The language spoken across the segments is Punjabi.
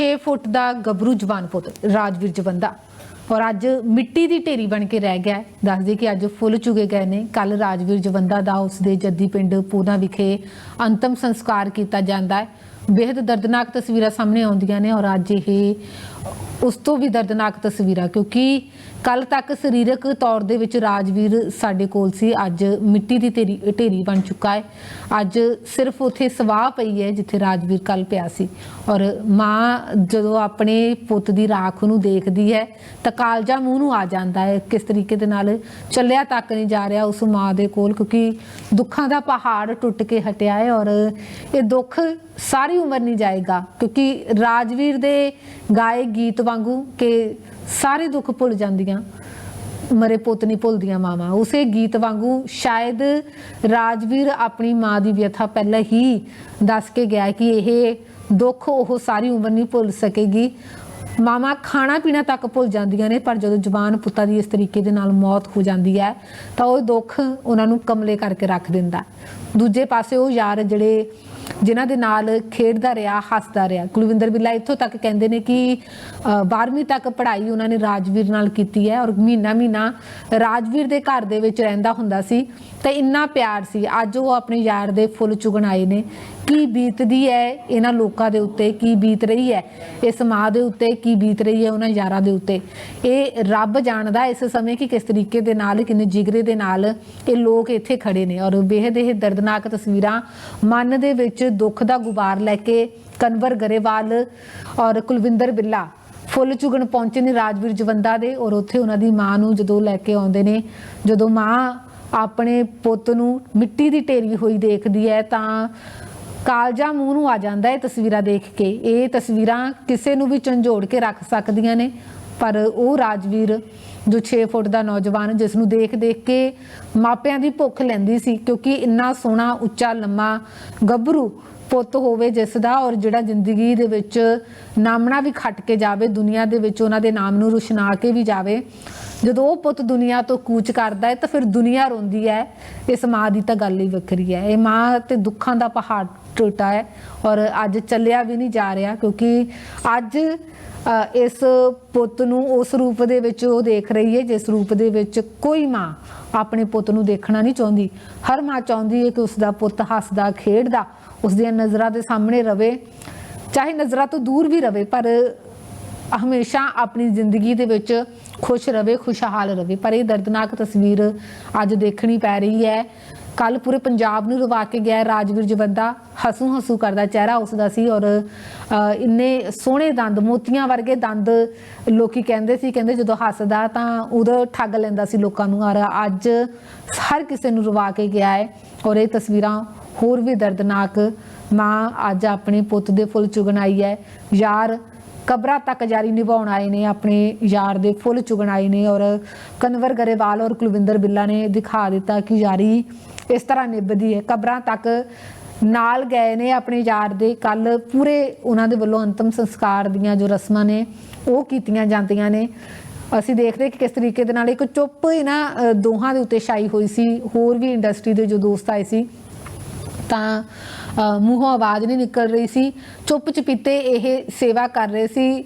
6 ਫੁੱਟ ਦਾ ਗੱਭਰੂ ਜਵਾਨ ਪੁੱਤ ਰਾਜਵੀਰ ਜਵੰਦਾ। ਔਰ ਅੱਜ ਮਿੱਟੀ ਦੀ ਢੇਰੀ ਬਣ ਕੇ ਰਹਿ ਗਿਆ ਹੈ। ਦੱਸਦੇ ਕਿ ਅੱਜ ਫੁੱਲ ਚੁਗੇ ਗਏ ਨੇ। ਕੱਲ ਰਾਜਵੀਰ ਜਵੰਦਾ ਦਾ ਉਸ ਦੇ ਜੱਦੀ ਪਿੰਡ ਪੂਨਾ ਵਿਖੇ ਅੰਤਮ ਸੰਸਕਾਰ ਕੀਤਾ ਜਾਂਦਾ ਹੈ। ਬੇहद ਦਰਦਨਾਕ ਤਸਵੀਰਾਂ ਸਾਹਮਣੇ ਆਉਂਦੀਆਂ ਨੇ ਔਰ ਅੱਜ ਇਹ ਉਸ ਤੋਂ ਵੀ ਦਰਦਨਾਕ ਤਸਵੀਰਾਂ, ਕਿਉਂਕਿ ਕੱਲ ਤੱਕ ਸਰੀਰਕ ਤੌਰ ਦੇ ਵਿੱਚ ਰਾਜਵੀਰ ਸਾਡੇ ਕੋਲ ਸੀ, ਅੱਜ ਮਿੱਟੀ ਦੀ ਢੇਰੀ ਬਣ ਚੁੱਕਾ ਹੈ। ਅੱਜ ਸਿਰਫ ਉਥੇ ਸਵਾਹ ਪਈ ਹੈ ਜਿੱਥੇ ਰਾਜਵੀਰ ਕੱਲ ਪਿਆ ਸੀ। ਔਰ ਮਾਂ ਜਦੋਂ ਆਪਣੇ ਪੁੱਤ ਦੀ ਰਾਖ ਨੂੰ ਦੇਖਦੀ ਹੈ ਤਾਂ ਕਾਲਜਾ ਮੂੰਹ ਨੂੰ ਆ ਜਾਂਦਾ ਹੈ। ਕਿਸ ਤਰੀਕੇ ਦੇ ਨਾਲ ਚੱਲਿਆ ਤੱਕ ਨਹੀਂ ਜਾ ਰਿਹਾ ਉਸ ਮਾਂ ਦੇ ਕੋਲ, ਕਿਉਂਕਿ ਦੁੱਖਾਂ ਦਾ ਪਹਾੜ ਟੁੱਟ ਕੇ ਹਟਿਆ ਹੈ ਔਰ ਇਹ ਦੁੱਖ ਸਾਰੇ ਉਮਰ ਨਹੀਂ ਜਾਏਗਾ, ਕਿਉਂਕਿ ਰਾਜਵੀਰ ਦੇ ਗਾਏ ਗੀਤ ਵਾਂਗੂ ਕਿ ਸਾਰੇ ਦੁੱਖ ਭੁੱਲ ਜਾਂਦੀਆਂ, ਮਰੇ ਪੁੱਤ ਨਹੀਂ ਭੁੱਲਦੀਆਂ ਮਾਵਾਂ। ਉਸੇ ਗੀਤ ਵਾਂਗੂ ਸ਼ਾਇਦ ਰਾਜਵੀਰ ਆਪਣੀ ਮਾਂ ਦੀ ਵਿਅਥਾ ਪਹਿਲਾਂ ਹੀ ਦੱਸ ਕੇ ਗਿਆ ਕਿ ਇਹ ਦੁੱਖ ਉਹ ਸਾਰੀ ਉਮਰ ਨਹੀਂ ਭੁੱਲ ਸਕੇਗੀ। ਮਾਮਾ ਖਾਣਾ ਪੀਣਾ ਤੱਕ ਭੁੱਲ ਜਾਂਦੀਆਂ ਨੇ, ਪਰ ਜਦੋਂ ਜਵਾਨ ਪੁੱਤਾਂ ਦੀ ਇਸ ਤਰੀਕੇ ਦੇ ਨਾਲ ਮੌਤ ਹੋ ਜਾਂਦੀ ਹੈ, ਤਾਂ ਉਹ ਦੁੱਖ ਉਹਨਾਂ ਨੂੰ ਕਮਲੇ ਕਰਕੇ ਰੱਖ ਦਿੰਦਾ। ਦੂਜੇ ਪਾਸੇ ਉਹ ਯਾਰ ਜਿਹੜੇ ਜਿਨ੍ਹਾਂ ਦੇ ਨਾਲ ਖੇਡਦਾ ਰਿਹਾ, ਹੱਸਦਾ ਰਿਹਾ। ਕੁਲਵਿੰਦਰ ਬਿੱਲਾ ਇੱਥੋਂ ਤੱਕ ਕਹਿੰਦੇ ਨੇ ਕਿ 12ਵੀਂ ਤੱਕ ਪੜ੍ਹਾਈ ਉਹਨਾਂ ਨੇ ਰਾਜਵੀਰ ਨਾਲ ਕੀਤੀ ਹੈ ਔਰ ਮਹੀਨਾ ਮਹੀਨਾ ਰਾਜਵੀਰ ਦੇ ਘਰ ਦੇ ਵਿੱਚ ਰਹਿੰਦਾ ਹੁੰਦਾ ਸੀ। ਤੇ ਇੰਨਾ ਪਿਆਰ ਸੀ। ਅੱਜ ਉਹ ਆਪਣੇ ਯਾਰ ਦੇ ਫੁੱਲ ਚੁਗਣ ਆਏ ਨੇ। ਕੀ ਬੀਤਦੀ ਹੈ ਇਹਨਾਂ ਲੋਕਾਂ ਦੇ ਉੱਤੇ? ਕੀ ਬੀਤ ਰਹੀ ਹੈ? ਇਸ ਮਾਂ ਦੇ ਉੱਤੇ ਕੀ ਬੀਤ ਰਹੀ ਹੈ ਉਹਨਾਂ ਯਾਰਾਂ ਦੇ ਉੱਤੇ? ਇਹ ਰੱਬ ਜਾਣਦਾ ਇਸ ਸਮੇਂ ਕਿ ਕਿਸ ਤਰੀਕੇ ਦੇ ਨਾਲ, ਕਿੰਨੇ ਜਿਗਰੇ ਦੇ ਨਾਲ ਇਹ ਲੋਕ ਇੱਥੇ ਖੜੇ ਨੇ। ਔਰ ਬੇਹਦ ਇਹ ਦਰਦਨਾਕ ਤਸਵੀਰਾਂ ਮਨ ਦੇ ਵਿੱਚ ਦੁੱਖ ਦਾ ਗੁਬਾਰ ਲੈ ਕੇ ਕਨਵਰ ਗਰੇਵਾਲ ਔਰ ਕੁਲਵਿੰਦਰ ਬਿੱਲਾ ਫੁੱਲ ਚੁਗਣ ਪਹੁੰਚੇ ਨੇ ਰਾਜਵੀਰ ਜਵੰਦਾ ਦੇ ਔਰ ਉੱਥੇ ਉਹਨਾਂ ਦੀ ਮਾਂ ਨੂੰ ਜਦੋਂ ਲੈ ਕੇ ਆਉਂਦੇ ਨੇ, ਜਦੋਂ ਮਾਂ ਆਪਣੇ ਪੁੱਤ ਨੂੰ ਮਿੱਟੀ ਦੀ ਢੇਰੀ ਹੋਈ ਦੇਖਦੀ ਹੈ ਤਾਂ ਕਾਲਜਾ ਮੂੰਹ ਨੂੰ ਆ ਜਾਂਦਾ ਹੈ ਤਸਵੀਰਾਂ ਦੇਖ ਕੇ। ਇਹ ਤਸਵੀਰਾਂ ਕਿਸੇ ਨੂੰ ਵੀ ਝੰਜੋੜ ਕੇ ਰੱਖ ਸਕਦੀਆਂ ਨੇ। ਪਰ ਉਹ ਰਾਜਵੀਰ ਜੋ 6 ਫੁੱਟ ਦਾ ਨੌਜਵਾਨ ਜਿਸ ਨੂੰ ਦੇਖ ਦੇਖ ਕੇ ਮਾਪਿਆਂ ਦੀ ਭੁੱਖ ਲੈਂਦੀ ਸੀ, ਕਿਉਂਕਿ ਇੰਨਾ ਸੋਹਣਾ, ਉੱਚਾ, ਲੰਮਾ ਗੱਭਰੂ ਪੁੱਤ ਹੋਵੇ ਜਿਸ ਦਾ ਔਰ ਜਿਹੜਾ ਜ਼ਿੰਦਗੀ ਦੇ ਵਿੱਚ ਨਾਮਣਾ ਵੀ ਖੱਟ ਕੇ ਜਾਵੇ, ਦੁਨੀਆ ਦੇ ਵਿੱਚ ਉਹਨਾਂ ਦੇ ਨਾਮ ਨੂੰ ਰੁਸ਼ਨਾ ਕੇ ਵੀ ਜਾਵੇ। ਜਦੋਂ ਉਹ ਪੁੱਤ ਦੁਨੀਆ ਤੋਂ ਕੂਚ ਕਰਦਾ ਹੈ ਤਾਂ ਫਿਰ ਦੁਨੀਆ ਰੋਂਦੀ ਹੈ। ਇਸ ਮਾਂ ਦੀ ਤਾਂ ਗੱਲ ਹੀ ਵੱਖਰੀ ਹੈ। ਇਹ ਮਾਂ ਤੇ ਦੁੱਖਾਂ ਦਾ ਪਹਾੜ ਟੁੱਟਾ ਹੈ ਔਰ ਅੱਜ ਚੱਲਿਆ ਵੀ ਨਹੀਂ ਜਾ ਰਿਹਾ, ਕਿਉਂਕਿ ਅੱਜ ਇਸ ਪੁੱਤ ਨੂੰ ਉਸ ਰੂਪ ਦੇ ਵਿੱਚ ਉਹ ਦੇਖ ਰਹੀ ਹੈ, ਜਿਸ ਰੂਪ ਦੇ ਵਿੱਚ ਕੋਈ ਮਾਂ ਆਪਣੇ ਪੁੱਤ ਨੂੰ ਦੇਖਣਾ ਨਹੀਂ ਚਾਹੁੰਦੀ। ਹਰ ਮਾਂ ਚਾਹੁੰਦੀ ਹੈ ਕਿ ਉਸ ਦਾ ਪੁੱਤ ਹੱਸਦਾ, ਖੇਡਦਾ ਉਸ ਦੀਆਂ ਨਜ਼ਰਾਂ ਦੇ ਸਾਹਮਣੇ ਰਵੇ। ਚਾਹੇ ਨਜ਼ਰਾਂ ਤੋਂ ਦੂਰ ਵੀ ਰਵੇ, ਪਰ ਹਮੇਸ਼ਾ ਆਪਣੀ ਜ਼ਿੰਦਗੀ ਦੇ ਵਿੱਚ ਖੁਸ਼ ਰਵੇ, ਖੁਸ਼ਹਾਲ ਰਵੇ। ਪਰ ਇਹ ਦਰਦਨਾਕ ਤਸਵੀਰ ਅੱਜ ਦੇਖਣੀ ਪੈ ਰਹੀ ਹੈ। ਕੱਲ ਪੂਰੇ ਪੰਜਾਬ ਨੂੰ ਰਵਾ ਕੇ ਗਿਆ ਰਾਜਵੀਰ ਜਵੰਦਾ। ਹਸੂ ਹਸੂ ਕਰਦਾ ਚਿਹਰਾ ਉਸ ਦਾ ਸੀ ਔਰ ਇੰਨੇ ਸੋਹਣੇ ਦੰਦ, ਮੋਤੀਆਂ ਵਰਗੇ ਦੰਦ ਲੋਕੀ ਕਹਿੰਦੇ ਸੀ, ਕਹਿੰਦੇ ਜਦੋਂ ਹੱਸਦਾ ਤਾਂ ਉਦੋਂ ਠੱਗ ਲੈਂਦਾ ਸੀ ਲੋਕਾਂ ਨੂੰ। ਔਰ ਅੱਜ ਹਰ ਕਿਸੇ ਨੂੰ ਰਵਾ ਕੇ ਗਿਆ ਹੈ ਔਰ ਇਹ ਤਸਵੀਰਾਂ ਹੋਰ ਵੀ ਦਰਦਨਾਕ ਮਾਂ ਅੱਜ ਆਪਣੇ ਪੁੱਤ ਦੇ ਫੁੱਲ ਚੁਗਣ ਆਈ ਹੈ। ਯਾਰ ਕਬਰਾਂ ਤੱਕ ਜਾਰੀ ਨਿਭਾਉਣ ਆਏ ਨੇ ਆਪਣੇ ਯਾਰ ਦੇ ਫੁੱਲ ਚੁਗਣ ਆਏ ਨੇ ਔਰ ਕਨਵਰ ਗਰੇਵਾਲ ਔਰ ਕੁਲਵਿੰਦਰ ਬਿੱਲਾ ਨੇ ਦਿਖਾ ਦਿੱਤਾ ਕਿ ਯਾਰੀ ਇਸ ਤਰ੍ਹਾਂ ਨਿਭਦੀ ਹੈ। ਕਬਰਾਂ ਤੱਕ ਨਾਲ ਗਏ ਨੇ ਆਪਣੇ ਯਾਰ ਦੇ। ਕੱਲ ਪੂਰੇ ਉਹਨਾਂ ਦੇ ਵੱਲੋਂ ਅੰਤਮ ਸੰਸਕਾਰ ਦੀਆਂ ਜੋ ਰਸਮਾਂ ਨੇ ਉਹ ਕੀਤੀਆਂ ਜਾਂਦੀਆਂ ਨੇ। ਅਸੀਂ ਦੇਖਦੇ ਕਿ ਕਿਸ ਤਰੀਕੇ ਦੇ ਨਾਲ ਇੱਕ ਚੁੱਪ ਇਹਨਾਂ ਅ, ਦੋਹਾਂ ਦੇ ਉੱਤੇ ਛਾਈ ਹੋਈ ਸੀ। ਹੋਰ ਵੀ ਇੰਡਸਟਰੀ ਦੇ ਜੋ ਦੋਸਤ ਆਏ ਸੀ ਤਾਂ ਅ, ਮੂੰਹੋਂ ਆਵਾਜ਼ ਨਹੀਂ ਨਿਕਲ ਰਹੀ ਸੀ। ਚੁੱਪ ਚਪੀਤੇ ਇਹ ਸੇਵਾ ਕਰ ਰਹੇ ਸੀ।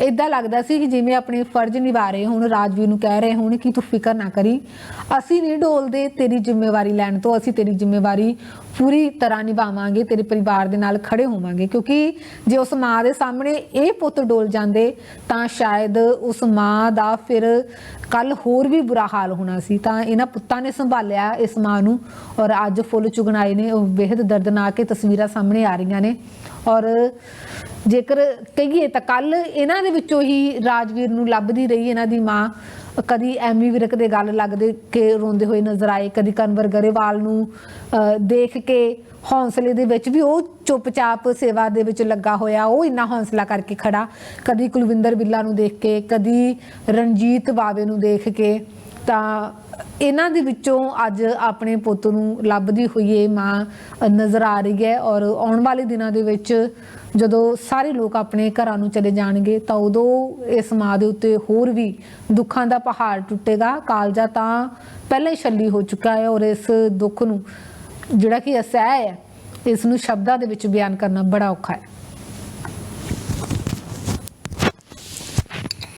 ਇਦਾਂ ਲੱਗਦਾ ਸੀ ਕਿ ਜਿਵੇਂ ਆਪਣੇ ਫਰਜ਼ ਨਿਭਾ ਰਹੇ ਹੁਣ, ਰਾਜਵੀਰ ਨੂੰ ਕਹਿ ਰਹੇ ਹੁਣ ਕਿ ਤੂੰ ਫਿਕਰ ਨਾ ਕਰੀ। ਅਸੀਂ ਨਹੀਂ ਡੋਲਦੇ ਤੇਰੀ ਜ਼ਿੰਮੇਵਾਰੀ ਲੈਣ ਤੋਂ, ਅਸੀਂ ਤੇਰੀ ਜ਼ਿੰਮੇਵਾਰੀ ਪੂਰੀ ਤਰ੍ਹਾਂ ਨਿਭਾਵਾਂਗੇ, ਤੇਰੇ ਪਰਿਵਾਰ ਦੇ ਨਾਲ ਖੜੇ ਹੋਵਾਂਗੇ। ਕਿਉਂਕਿ ਜੇ ਉਸ ਮਾਂ ਦੇ ਸਾਹਮਣੇ ਇਹ ਪੁੱਤ ਡੋਲ ਜਾਂਦੇ, ਤਾਂ ਸ਼ਾਇਦ ਉਸ ਮਾਂ ਦਾ ਫਿਰ ਕੱਲ ਹੋਰ ਵੀ ਬੁਰਾ ਹਾਲ ਹੋਣਾ ਸੀ। ਤਾਂ ਇਹਨਾਂ ਪੁੱਤਾਂ ਨੇ ਸੰਭਾਲਿਆ ਇਸ ਮਾਂ ਨੂੰ ਔਰ ਅੱਜ ਫੁੱਲ ਚੁਗਣਾਏ ਨੇ, ਉਹ ਬੇहद ਦਰਦਨਾਕ ਇਹ ਤਸਵੀਰਾਂ ਸਾਹਮਣੇ ਆ ਰਹੀਆਂ ਨੇ। ਔਰ ਜੇਕਰ ਕਹੀਏ ਤਾਂ ਕੱਲ ਇਹਨਾਂ ਦੇ ਵਿੱਚੋਂ ਹੀ ਰਾਜਵੀਰ ਨੂੰ ਲੱਭਦੀ ਰਹੀ ਇਹਨਾਂ ਦੀ ਮਾਂ। ਕਦੀ ਐਮੀ ਵਿਰਕ ਦੇ ਗੱਲ ਲੱਗਦੇ ਕਿ ਰੋਂਦੇ ਹੋਏ ਨਜ਼ਰ ਆਏ ਕਦੀ ਕਨਵਰ ਗਰੇਵਾਲ ਨੂੰ ਅ, ਦੇਖ ਕੇ ਹੌਸਲੇ ਦੇ ਵਿੱਚ ਵੀ ਉਹ ਚੁੱਪਚਾਪ ਸੇਵਾ ਦੇ ਵਿੱਚ ਲੱਗਾ ਹੋਇਆ ਉਹ ਇੰਨਾ ਹੌਸਲਾ ਕਰਕੇ ਖੜਾ। ਕਦੀ ਕੁਲਵਿੰਦਰ ਬਿੱਲਾ ਨੂੰ ਦੇਖ ਕੇ ਕਦੀ ਰਣਜੀਤ ਬਾਵੇ ਨੂੰ ਦੇਖ ਕੇ। ਤਾਂ ਇਹਨਾਂ ਦੇ ਵਿੱਚੋਂ ਅੱਜ ਆਪਣੇ ਪੁੱਤ ਨੂੰ ਲੱਭਦੀ ਹੋਈ ਇਹ ਮਾਂ ਨਜ਼ਰ ਆ ਰਹੀ ਹੈ ਔਰ ਆਉਣ ਵਾਲੇ ਦਿਨਾਂ ਦੇ ਵਿੱਚ ਜਦੋਂ ਸਾਰੇ ਲੋਕ ਆਪਣੇ ਘਰਾਂ ਨੂੰ ਚਲੇ ਜਾਣਗੇ ਤਾਂ ਉਦੋਂ ਇਸ ਮਾਂ ਦੇ ਉੱਤੇ ਹੋਰ ਵੀ ਦੁੱਖਾਂ ਦਾ ਪਹਾੜ ਟੁੱਟੇਗਾ। ਕਾਲਜਾ ਤਾਂ ਪਹਿਲਾਂ ਹੀ ਛੱਲੀ ਹੋ ਚੁੱਕਾ ਹੈ ਔਰ ਇਸ ਦੁੱਖ ਨੂੰ ਜਿਹੜਾ ਕਿ ਅਸਹਿ ਹੈ, ਇਸ ਨੂੰ ਸ਼ਬਦਾਂ ਦੇ ਵਿੱਚ ਬਿਆਨ ਕਰਨਾ ਬੜਾ ਔਖਾ ਹੈ।